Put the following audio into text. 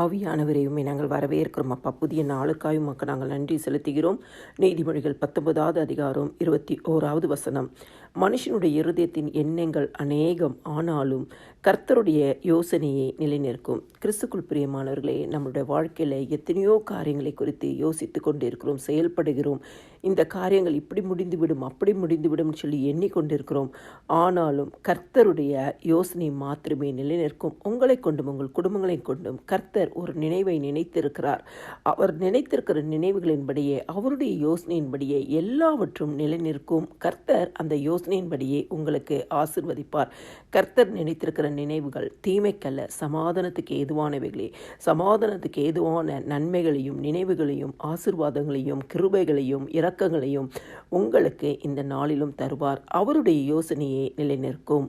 ஆவியானவரையுமே நாங்கள் வரவேற்கிறோம். அப்பா புதிய நாளுக்காயும் உமக்கு நாங்கள் நன்றி செலுத்துகிறோம். நீதிமொழிகள் பத்தொன்பதாவது அதிகாரம் இருபத்தி ஓராவது வசனம். மனுஷனுடைய இருதயத்தின் எண்ணங்கள் அநேகம் ஆனாலும் கர்த்தருடைய யோசனையை நிலைநிற்கும். கிறிஸ்துக்குள் பிரியமானவர்களே நம்மளுடைய வாழ்க்கையில் எத்தனையோ காரியங்களை குறித்து யோசித்து கொண்டிருக்கிறோம் செயல்படுகிறோம். இந்த காரியங்கள் இப்படி முடிந்துவிடும் அப்படி முடிந்துவிடும் சொல்லி எண்ணிக்கொண்டிருக்கிறோம். ஆனாலும் கர்த்தருடைய யோசனை மாத்திரமே நிலைநிற்கும். உங்களை கொண்டும் உங்கள் குடும்பங்களை கொண்டும் கர்த்தர் ஒரு நினைவை நினைத்திருக்கிறார். அவர் நினைத்திருக்கிற நினைவுகளின்படியே அவருடைய யோசனையின்படியே எல்லாவற்றும் நிலைநிற்கும். கர்த்தர் அந்த யோசனையின்படியே உங்களுக்கு ஆசிர்வதிப்பார். கர்த்தர் நினைத்திருக்கிற நினைவுகள் தீமைக்கல்ல சமாதானத்துக்கு ஏதுவானவைகளே. சமாதானத்துக்கு ஏதுவான நன்மைகளையும் நினைவுகளையும் ஆசிர்வாதங்களையும் கிருபைகளையும் இரக்கங்களையும் உங்களுக்கு இந்த நாளிலும் தருவார். அவருடைய யோசனையே நிலைநிற்கும்.